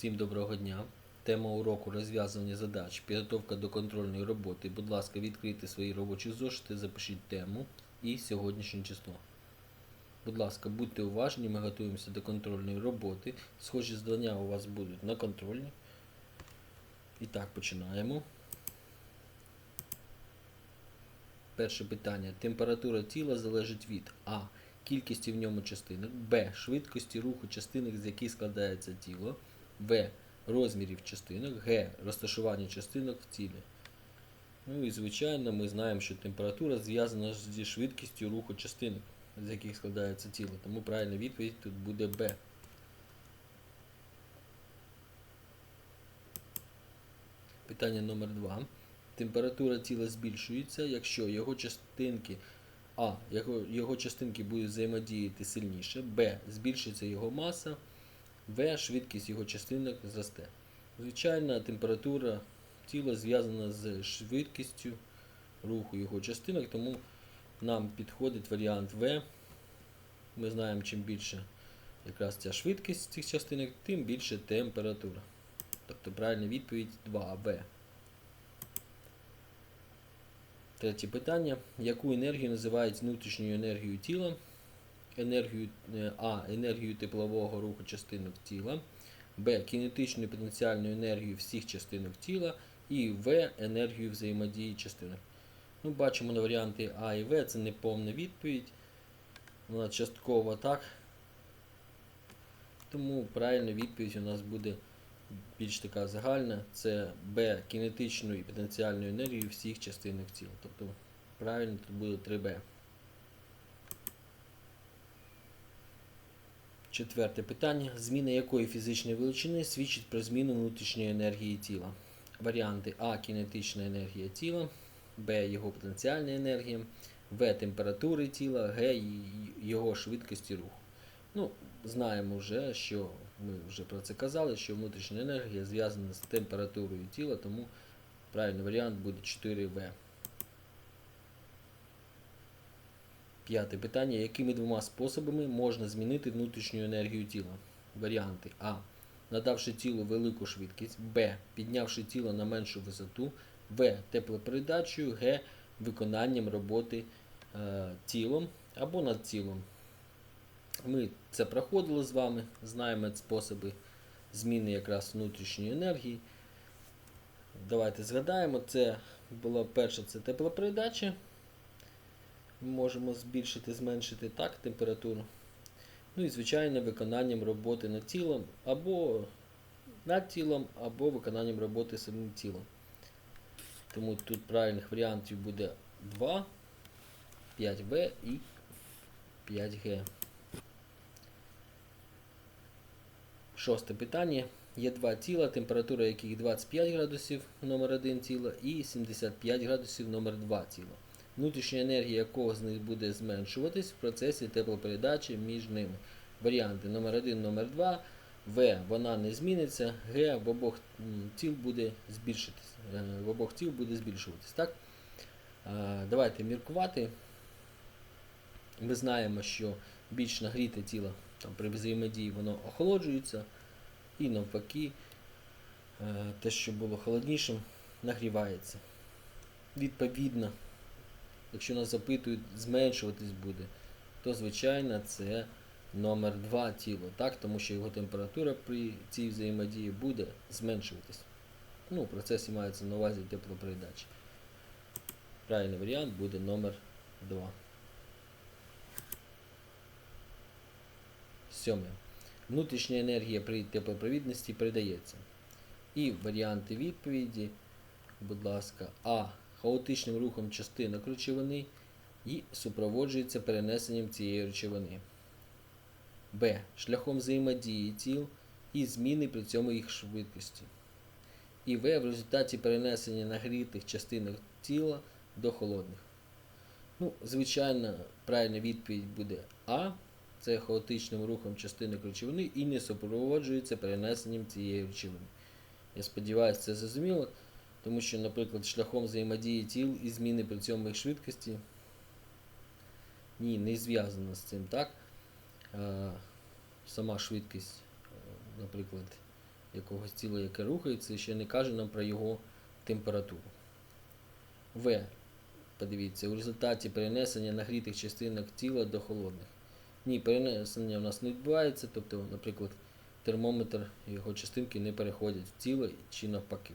Всім доброго дня. Тема уроку розв'язування задач, підготовка до контрольної роботи. Будь ласка, відкрийте свої робочі зошити, запишіть тему і сьогоднішнє число. Будь ласка, будьте уважні, ми готуємося до контрольної роботи. Схожі здання у вас будуть на контрольні. І так, починаємо. Перше питання. Температура тіла залежить від А. Кількості в ньому частинок, Б. Швидкості руху частинок, з яких складається тіло, В. Розмірів частинок, Г. Розташування частинок в тілі. Ну і звичайно, ми знаємо, що температура зв'язана зі швидкістю руху частинок, з яких складається тіло. Тому правильна відповідь тут буде Б. Питання номер 2. Температура тіла збільшується, якщо його частинки А. Його, його частинки будуть взаємодіяти сильніше, Б. Збільшиться його маса, В. Швидкість його частинок зросте. Звичайно, температура тіла зв'язана з швидкістю руху його частинок, тому нам підходить варіант В. Ми знаємо, чим більше якраз ця швидкість цих частинок, тим більше температура. Тобто правильна відповідь 2В. Третє питання. Яку енергію називають внутрішньою енергією тіла? Енергію, е, А. Енергію теплового руху частинок тіла. Б. Кінетичну і потенціальну енергію всіх частинок тіла. І В. Енергію взаємодії частинок. Ну, бачимо на варіанти А і В. Це не повна відповідь. Вона частково так. Тому правильна відповідь у нас буде більш така загальна, це Б кінетичну і потенціальну енергію всіх частинок тіла. Тобто правильно тут буде 3Б. Четверте питання. Зміна якої фізичної величини свідчить про зміну внутрішньої енергії тіла? Варіанти А. Кінетична енергія тіла, Б. Його потенціальна енергія, В. Температури тіла, Г. Його швидкості руху. Ну, знаємо вже, що ми вже про це казали, що внутрішня енергія зв'язана з температурою тіла, тому правильний варіант буде 4В. П'яте питання. Якими двома способами можна змінити внутрішню енергію тіла? Варіанти А. Надавши тілу велику швидкість, Б. Піднявши тіло на меншу висоту, В. Теплопередачею, Г. Виконанням роботи е, тілом або над тілом. Ми це проходили з вами, знаємо способи зміни якраз внутрішньої енергії. Давайте згадаємо, це була перша це теплопередача. Можемо збільшити, зменшити так температуру. Ну і, звичайно, виконанням роботи над тілом, або над тілом, або виконанням роботи самим тілом. Тому тут правильних варіантів буде 2, 5В і 5Г. Шосте питання. Є два тіла, температура яких 25 градусів номер 1 тіла і 75 градусів номер 2 тіла. Внутрішня енергія якого з них буде зменшуватись в процесі теплопередачі між ними. Варіанти номер 1 номер 2 В. Вона не зміниться. Г. В обох тіл буде збільшитись. Е, В обох тіл буде збільшуватись. Так? Е, Давайте міркувати. Ми знаємо, що більш нагріте тіло там, при взаємодії воно охолоджується, і навпаки, е, те, що було холоднішим, нагрівається. Відповідно, якщо нас запитують, зменшуватись буде, то звичайно це номер 2 тіло, так? тому що його температура при цій взаємодії буде зменшуватись. Ну, в процесі мається на увазі теплопередачі. Правильний варіант буде номер 2. Сьоме. Внутрішня енергія при теплопровідності передається. І варіанти відповіді, будь ласка, А. Хаотичним рухом частинок речовини і супроводжується перенесенням цієї речовини. Б. Шляхом взаємодії тіл і зміни при цьому їх швидкості. І В. В результаті перенесення нагрітих частинок тіла до холодних. Ну, звичайно, правильна відповідь буде А це хаотичним рухом частинок речовини і не супроводжується перенесенням цієї речовини. Я сподіваюся, це зрозуміло, тому що, наприклад, шляхом взаємодії тіл і зміни при цьому їх швидкості ні, не зв'язано з цим, так? Сама швидкість, е, наприклад, якогось тіла, яке рухається, ще не каже нам про його температуру. В. Подивіться, у результаті перенесення нагрітих частинок тіла до холодних. Ні, перенесення у нас не відбувається, тобто, наприклад, термометр його частинки не переходять в тіло чи навпаки.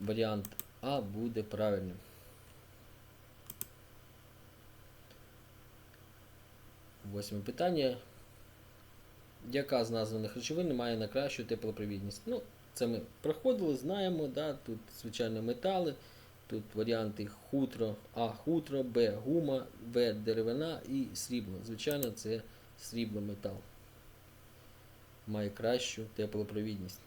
Варіант А буде правильним. Восьме питання. Яка з названих речовин має найкращу теплопровідність? Ну, це ми проходили, знаємо, да? тут, звичайно, метали, тут варіанти хутро, А хутро, Б гума, В деревина і срібло. Звичайно, це срібло метал. Має кращу теплопровідність.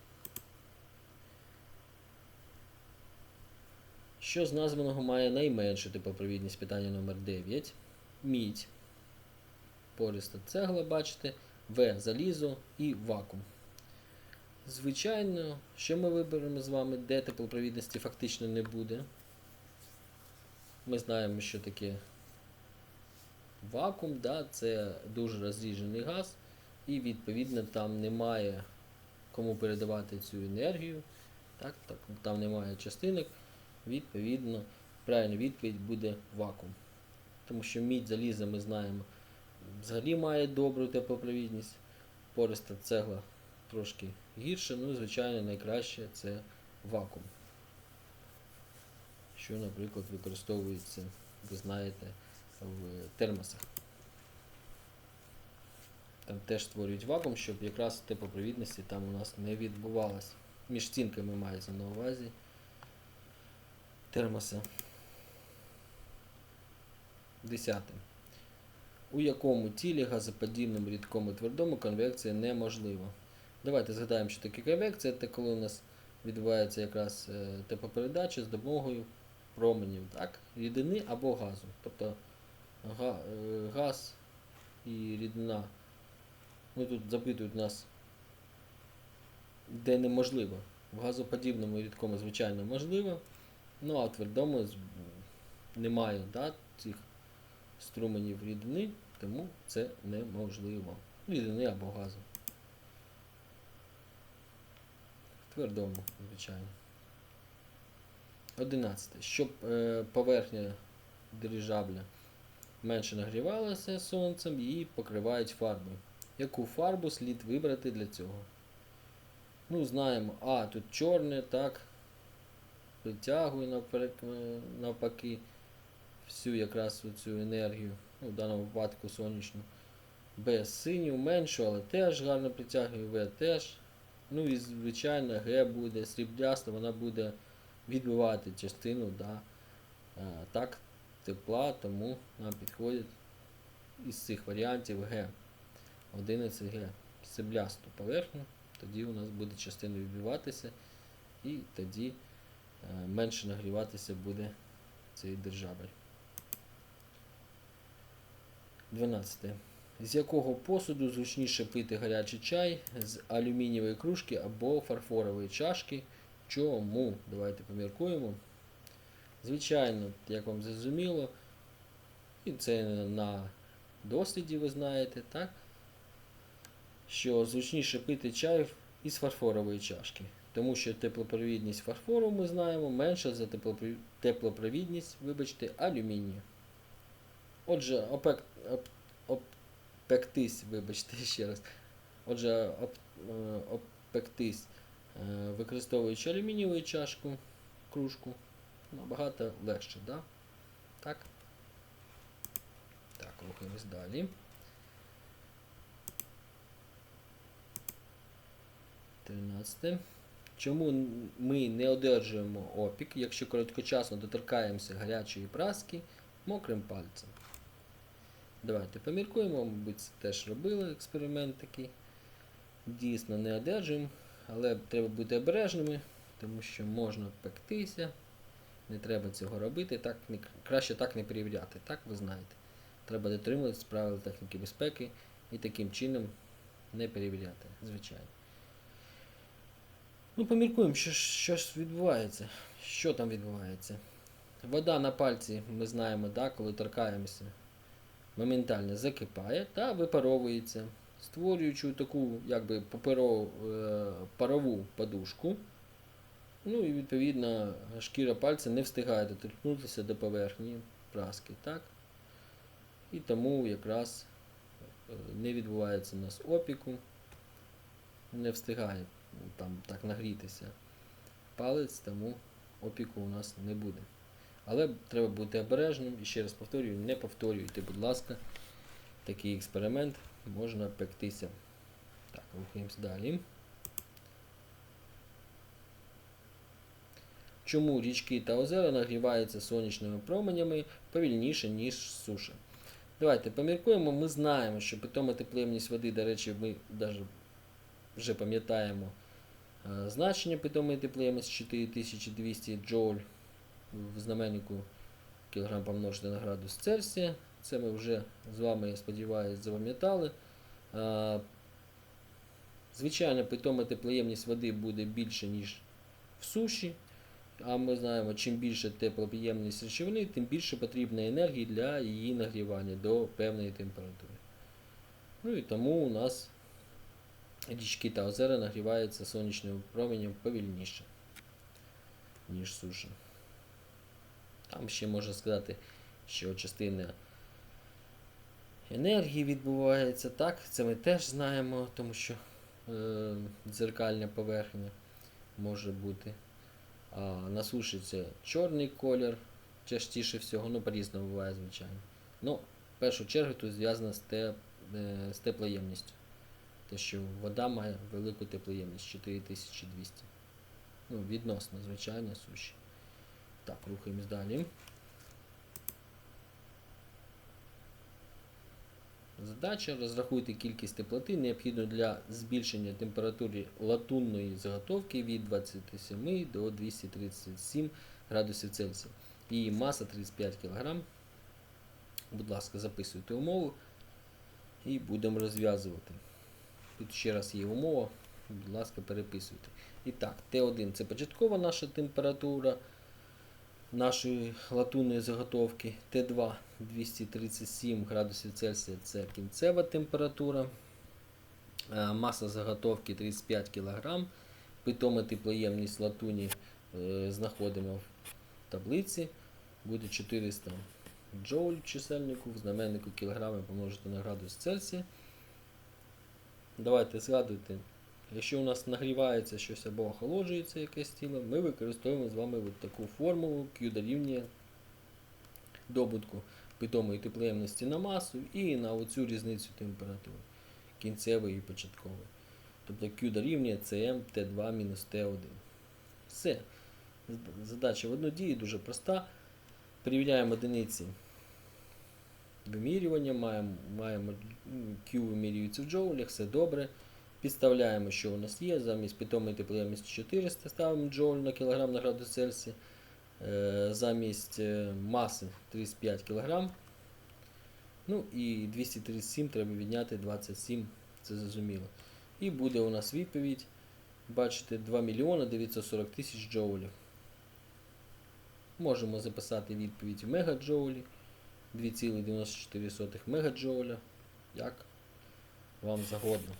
Що з названого має найменшу теплопровідність? Питання номер 9. Мідь. Пориста цегла, бачите. В. Залізо і вакуум. Звичайно, що ми виберемо з вами, де теплопровідності фактично не буде. Ми знаємо, що таке вакуум, да, це дуже розріджений газ, і відповідно там немає кому передавати цю енергію. Так, так, там немає частинок. Відповідно, правильна відповідь буде вакуум. Тому що мідь заліза ми знаємо взагалі має добру теплопровідність. Пориста цегла трошки гірше, ну і звичайно найкраще це вакуум. Що, наприклад, використовується, ви знаєте, в термосах. Там теж створюють вакуум, щоб якраз теплопровідності там у нас не відбувалось. Між стінками мається на увазі термоса. Десяте. У якому тілі газоподібному рідкому твердому конвекція неможлива. Давайте згадаємо, що таке конвекція, це коли у нас відбувається якраз е, теплопередача з допомогою променів, так? рідини або газу. Тобто е, газ і рідина. Ну тут запитують нас, де неможливо. В газоподібному рідкому, звичайно, можливо. Ну а твердому немає да, цих струменів рідини, тому це неможливо. Рідини або газу. Твердому, звичайно. 11. Щоб е, поверхня дирижабля менше нагрівалася сонцем, її покривають фарбою. Яку фарбу слід вибрати для цього? Ну, знаємо, а тут чорне, так. Притягує е, навпаки всю якраз цю енергію, ну, в даному випадку сонячну. Б синю меншу, але теж гарно притягує, В теж. Ну і звичайно Г буде срібляста, вона буде відбивати частину да, е, так, тепла, тому нам підходить із цих варіантів Г. 11 Г. Сріблясту поверхню, тоді у нас буде частина відбиватися і тоді менше нагріватися буде цей державель. 12. З якого посуду зручніше пити гарячий чай з алюмінієвої кружки або фарфорової чашки? Чому? Давайте поміркуємо. Звичайно, як вам зрозуміло, і це на досліді ви знаєте, так? Що зручніше пити чай із фарфорової чашки. Тому що теплопровідність фарфору ми знаємо менша за теплопровідність, вибачте, алюмінію. Отже, опек, оп, обпектись, вибачте ще раз. Отже, оп, е, обпектись, е, використовуючи алюмінієву чашку, кружку, набагато легше, да? так? Так, рухаємось далі. Тринадцяте. Чому ми не одержуємо опік, якщо короткочасно доторкаємося гарячої праски мокрим пальцем? Давайте поміркуємо, мабуть, це теж робили експеримент такий. Дійсно не одержуємо, але треба бути обережними, тому що можна пектися. Не треба цього робити. Так, не, краще так не перевіряти, так ви знаєте. Треба дотримуватися правил техніки безпеки і таким чином не перевіряти, звичайно. Ну, поміркуємо, що, що ж відбувається. Що там відбувається? Вода на пальці, ми знаємо, да, коли торкаємося, моментально закипає та випаровується. створюючи таку якби паперову е, парову подушку. Ну і відповідно шкіра пальця не встигає доторкнутися до поверхні праски. Так? І тому якраз е, не відбувається у нас опіку, не встигає там так нагрітися палець, тому опіку у нас не буде. Але треба бути обережним і ще раз повторюю, не повторюйте, будь ласка, такий експеримент можна пектися. Так, рухаємось далі. Чому річки та озера нагріваються сонячними променями повільніше, ніж суша? Давайте поміркуємо. Ми знаємо, що питома теплемність води, до речі, ми навіть вже пам'ятаємо значення питомої теплемності 4200 джоуль в знаменнику кілограм помножити на градус Цельсія. Це ми вже з вами, я сподіваюся, запам'ятали. Е, Звичайно, питома теплоємність води буде більше, ніж в суші. А ми знаємо, чим більше теплопіємність речовини, тим більше потрібно енергії для її нагрівання до певної температури. Ну і тому у нас річки та озера нагріваються сонячним променем повільніше, ніж суша. Там ще можна сказати, що частина енергії відбувається так, це ми теж знаємо, тому що е, дзеркальна поверхня може бути. А на суші це чорний колір, частіше всього, ну по-різному буває, звичайно. Ну, в першу чергу тут зв'язано з, те, е, з теплоємністю. Те, що вода має велику теплоємність 4200. Ну, відносно, звичайно, суші. Так, рухаємось далі. Задача розрахуйте кількість теплоти, необхідну для збільшення температури латунної заготовки від 27 до 237 градусів Цельсія. Її маса 35 кг. Будь ласка, записуйте умову і будемо розв'язувати. Тут ще раз є умова, будь ласка, переписуйте. І так, Т1 це початкова наша температура нашої латунної заготовки. Т2 237 градусів Цельсія це кінцева температура. Е, Маса заготовки 35 кг. Питома теплоємність латуні е, знаходимо в таблиці. Буде 400 джоуль чисельнику, в знаменнику кілограми помножити на градус Цельсія. Давайте згадуйте, якщо у нас нагрівається щось або охолоджується якесь тіло, ми використовуємо з вами от таку формулу Q дорівнює добутку питомої теплоємності на масу і на оцю різницю температури кінцевої і початкової. Тобто Q дорівнює CM T2 мінус T1. Все. Задача в одну дію дуже проста. Перевіряємо одиниці вимірювання, маємо, маємо Q вимірюється в джоулях, все добре. Підставляємо, що у нас є. Замість питомої теплоємності 400 ставимо джоуль на кілограм на градус Цельсія. Е, Замість е, маси 35 кг. Ну і 237 треба відняти 27, це зрозуміло. І буде у нас відповідь. Бачите, 2 мільйона 940 тисяч джоулів. Можемо записати відповідь в мегаджоулі. 2,94 мегаджоуля. Як вам загодно.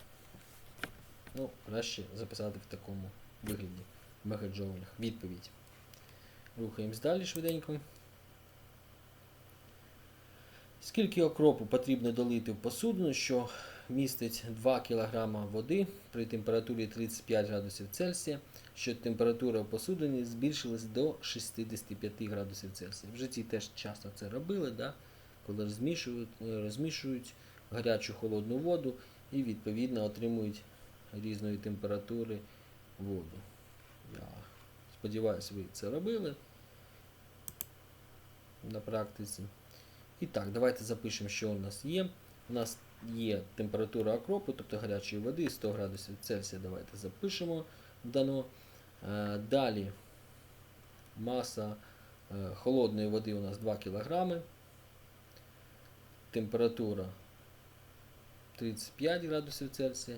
Ну, краще записати в такому вигляді в мегаджоулях. Відповідь. Рухаємось далі швиденько. Скільки окропу потрібно долити в посудину, що містить 2 кг води при температурі 35 градусів Цельсія, що температура в посудині збільшилась до 65 градусів Цельсія. В житті теж часто це робили, да? коли розмішують, е, розмішують гарячу холодну воду і відповідно отримують різної температури воду. Я сподіваюся, ви це робили на практиці. І так, давайте запишемо, що у нас є. У нас є температура окропу, тобто гарячої води 100 градусів Цельсія. Давайте запишемо дано. Е, Далі маса е, холодної води у нас 2 кг. Температура 35 градусів Цельсія.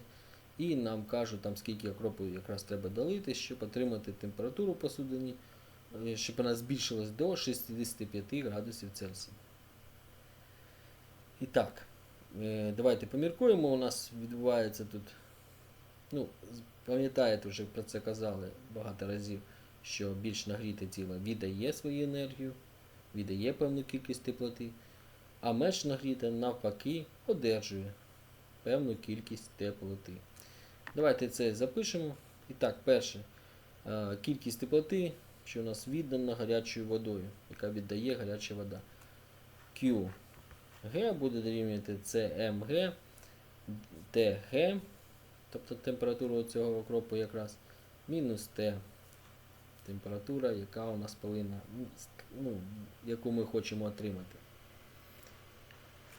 І нам кажуть, там, скільки окропу якраз треба долити, щоб отримати температуру посудині, е, щоб вона збільшилась до 65 градусів Цельсія. І так, давайте поміркуємо. У нас відбувається тут. Ну, пам'ятаєте, вже про це казали багато разів, що більш нагріте тіло віддає свою енергію, віддає певну кількість теплоти, а менш нагріте навпаки одержує певну кількість теплоти. Давайте це запишемо. І так, перше, е, кількість теплоти, що у нас віддана гарячою водою, яка віддає гаряча вода. Q G буде дорівнювати CMG, TG, тобто температура цього окропу якраз, мінус T. Температура, яка у нас повинна, ну, ну, яку ми хочемо отримати.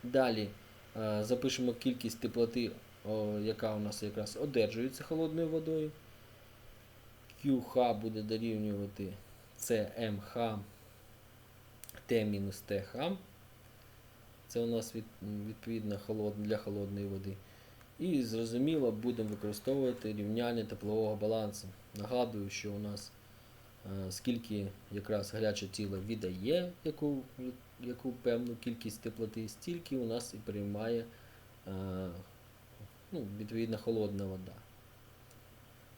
Далі е, запишемо кількість теплоти, яка у нас якраз одержується холодною водою. QH буде дорівнювати CMH T мінус TH. Це у нас від, відповідно холод, для холодної води. І зрозуміло, будемо використовувати рівняння теплового балансу. Нагадую, що у нас е, скільки якраз гаряче тіло віддає яку, яку певну кількість теплоти, стільки у нас і приймає е, ну, відповідно холодна вода.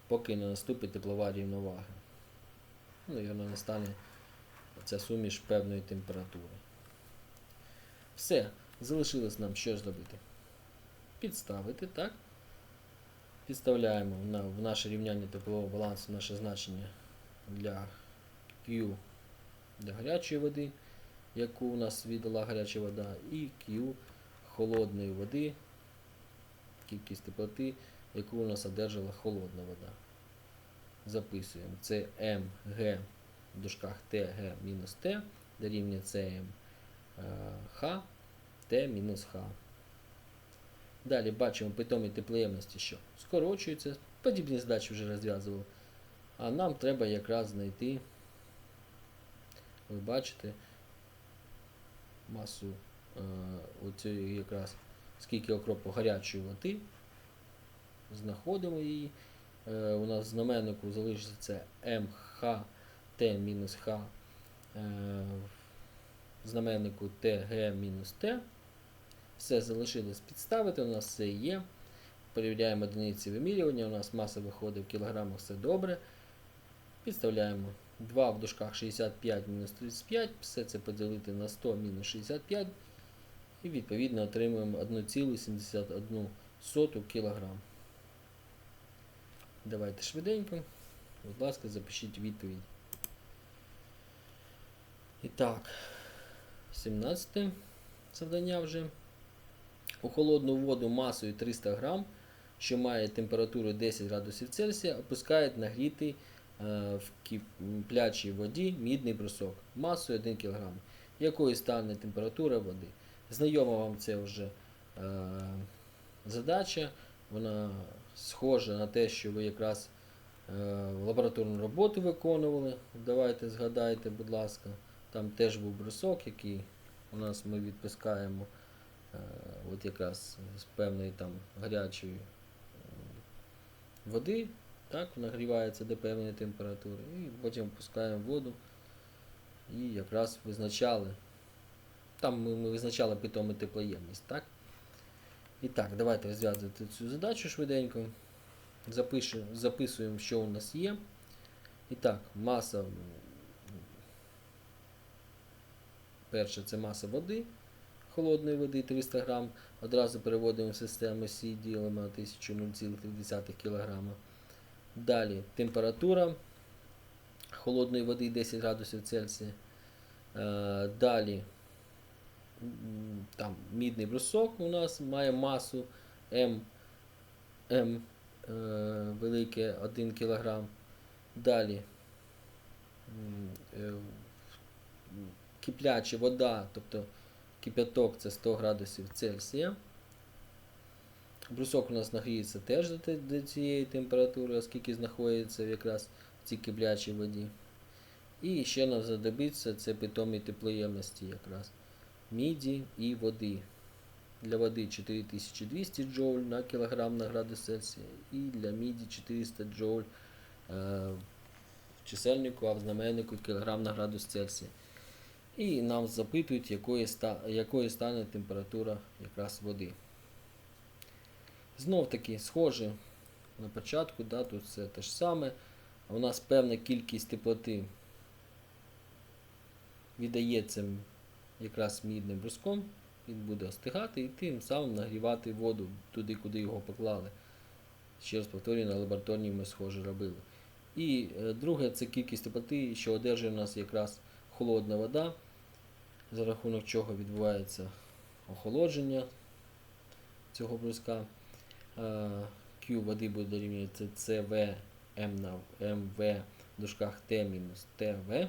Поки не наступить теплова рівновага. Ну, вона настане ця суміш певної температури. Все, залишилось нам що зробити? Підставити, так? Підставляємо в наше рівняння теплового балансу наше значення для Q для гарячої води, яку у нас віддала гаряча вода, і Q холодної води, кількість теплоти, яку у нас одержала холодна вода. Записуємо. Це МГ в дужках ТГ мінус Т дорівнює ЦМ Х Т мінус Х. Далі бачимо питомі теплоємності, що скорочуються. Подібні задачі вже розв'язував. А нам треба якраз знайти, ви бачите, масу е, оцієї якраз скільки окропу гарячої води. Знаходимо її. Е, у нас в знаменнику залишиться МХ Т мінус Х. Е, знаменнику ТГ мінус Т. Все залишилось підставити, у нас все є. Перевіряємо одиниці вимірювання, у нас маса виходить в кілограмах, все добре. Підставляємо 2 в дужках 65 мінус 35, все це поділити на 100 мінус 65 і відповідно отримуємо 1,71 кг. Давайте швиденько. Будь ласка, запишіть відповідь. І так, 17 завдання вже. У холодну воду масою 300 грам, що має температуру 10 градусів Цельсія, опускають нагрітий е, в киплячій воді мідний брусок масою 1 кг, якою стане температура води. Знайома вам це вже е, задача, вона схожа на те, що ви якраз е, лабораторну роботу виконували. Давайте згадайте, будь ласка, там теж був брусок, який у нас ми відпускаємо. Е, от якраз з певної там гарячої е, води, так, нагрівається до певної температури, і потім пускаємо воду і якраз визначали. Там ми, визначали питому теплоємність, так? І так, давайте розв'язувати цю задачу швиденько. Запишемо, записуємо, що у нас є. І так, маса. Перше це маса води холодної води 300 грам. Одразу переводимо в систему Сі, ділимо на 1000,3 кг. Далі температура холодної води 10 градусів Цельсія. Е, Далі там мідний брусок у нас має масу М, М е, велике 1 кг. Далі е, кипляча вода, тобто кипяток це 100 градусів Цельсія. Брусок у нас нагріється теж до, цієї температури, оскільки знаходиться якраз в цій киплячій воді. І ще нам знадобиться це питомі теплоємності якраз міді і води. Для води 4200 джоуль на кілограм на градус Цельсія і для міді 400 джоуль е, в чисельнику, а в знаменнику кілограм на градус Цельсія. І нам запитують, якої, ста, якої стане температура якраз води. Знов таки, схоже на початку, да, тут все те ж саме. У нас певна кількість теплоти віддається якраз мідним бруском, він буде остигати і тим самим нагрівати воду туди, куди його поклали. Ще раз повторюю, на лабораторній ми схоже робили. І е, друге, це кількість теплоти, що одержує у нас якраз холодна вода, за рахунок чого відбувається охолодження цього бруска. Е, Q води буде дорівнювати CV M на MV в дужках TV.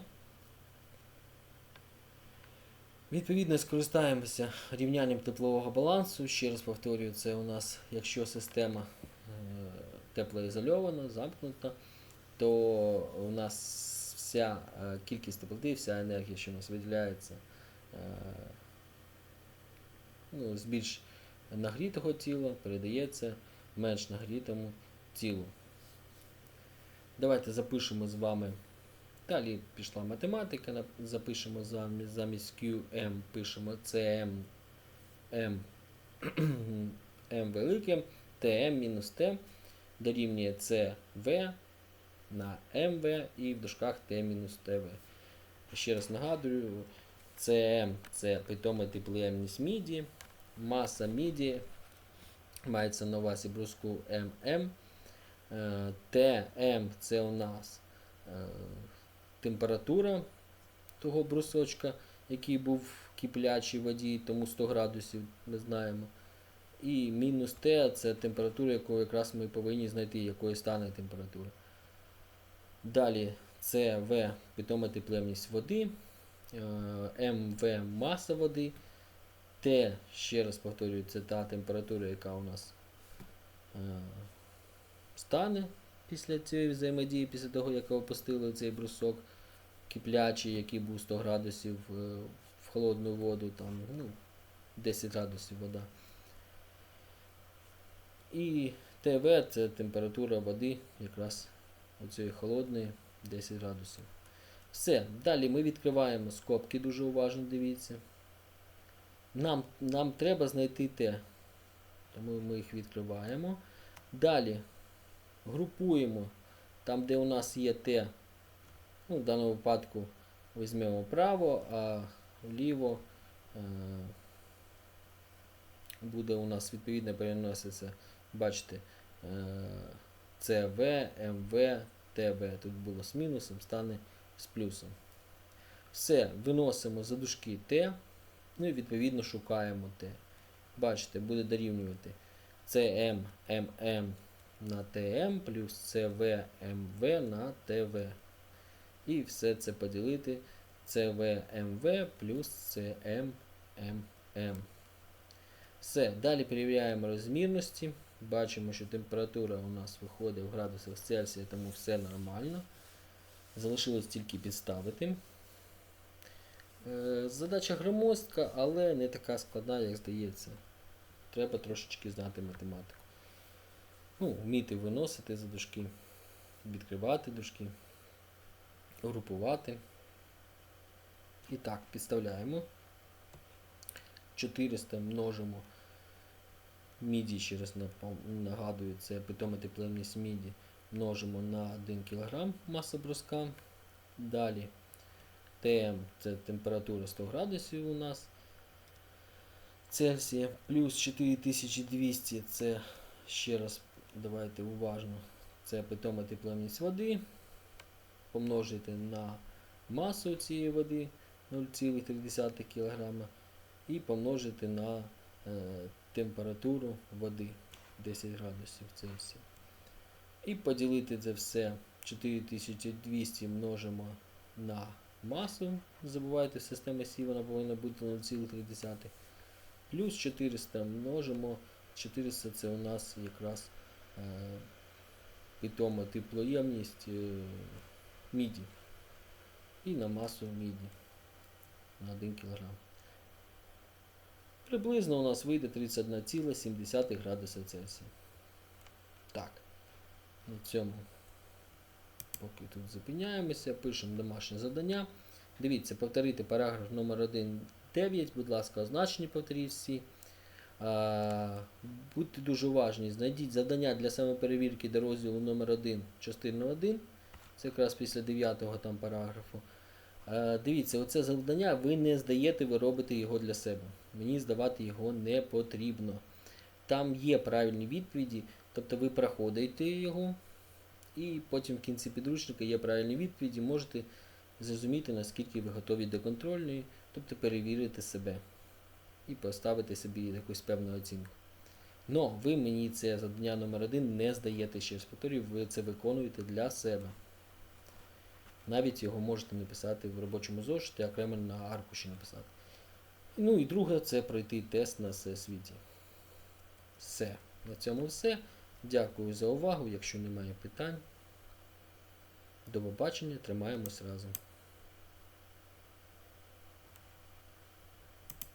Відповідно, скористаємося рівнянням теплового балансу. Ще раз повторюю, це у нас, якщо система е, теплоізольована, замкнута, то у нас вся е, кількість теплоти, вся енергія, що у нас виділяється е, ну, з більш нагрітого тіла, передається менш нагрітому тілу. Давайте запишемо з вами. Далі пішла математика, запишемо замі- замість QM, пишемо CM M, M велике, TM мінус T дорівнює CV на MV і в мінус TV. Ще раз нагадую, CM це питома теплоємність міді, маса міді мається на увазі бруску MM. Е, ТМ це у нас е, температура того брусочка, який був в киплячій воді, тому 100 градусів ми знаємо. І мінус Т це температура, яку якраз ми повинні знайти, якої стане температура. Далі це В питома теплемність води, е, МВ маса води. Т, ще раз повторюю, це та температура, яка у нас е, стане після цієї взаємодії, після того, як опустили цей брусок киплячий, який був 100 градусів е, в холодну воду, там, ну, 10 градусів вода. І ТВ це температура води, якраз оцієї холодної 10 градусів. Все, далі ми відкриваємо скобки, дуже уважно дивіться. Нам, нам треба знайти Т. Тому ми їх відкриваємо. Далі групуємо там, де у нас є Т. Ну, в даному випадку візьмемо право, а вліво е, буде у нас відповідно переноситься, бачите, е, ЦВ, МВ, ТВ. Тут було з мінусом, стане з плюсом. Все, виносимо за дужки Т. Ну і відповідно шукаємо Т. Бачите, буде дорівнювати CM MM на TM плюс CV MV на TV. І все це поділити CV MV плюс CM MM. Все, далі перевіряємо розмірності. Бачимо, що температура у нас виходить в градусах Цельсія, тому все нормально. Залишилось тільки підставити. Е, Задача громоздка, але не така складна, як здається. Треба трошечки знати математику. Ну, вміти виносити за дужки, відкривати дужки, групувати. І так, підставляємо. 400 множимо міді, ще раз нагадую, це питома теплемність міді, множимо на 1 кг маса бруска. Далі ТМ це температура 100 градусів у нас. Цельсія плюс 4200 це ще раз давайте уважно. Це питома теплемність води. Помножити на масу цієї води 0,3 кг і помножити на е, температуру води 10 градусів Цельсія. І поділити це все 4200 множимо на масу. Не забувайте, система Сі вона повинна бути 0,3. Плюс 400 множимо. 400 це у нас якраз е, питома теплоємність е, міді. І на масу міді на 1 кг. Приблизно у нас вийде 31,7 градуса Цельсія. Так, на цьому поки тут зупиняємося, пишемо домашнє завдання. Дивіться, повторити параграф номер 1, 9, будь ласка, означені повторіть всі. Будьте дуже уважні, знайдіть завдання для самоперевірки до розділу номер 1, частину 1. Це якраз після 9 там параграфу. Дивіться, оце завдання ви не здаєте, ви робите його для себе. Мені здавати його не потрібно. Там є правильні відповіді, тобто ви проходите його, і потім в кінці підручника є правильні відповіді, можете зрозуміти, наскільки ви готові до контрольної, тобто перевірити себе і поставити собі якусь певну оцінку. Но ви мені це завдання номер один не здаєте ще раз повторюю, ви це виконуєте для себе. Навіть його можете написати в робочому зошиті, окремо на аркуші написати. Ну і друге, це пройти тест на всесвіті. Все. На цьому все. Дякую за увагу. Якщо немає питань, до побачення, тримаємось разом.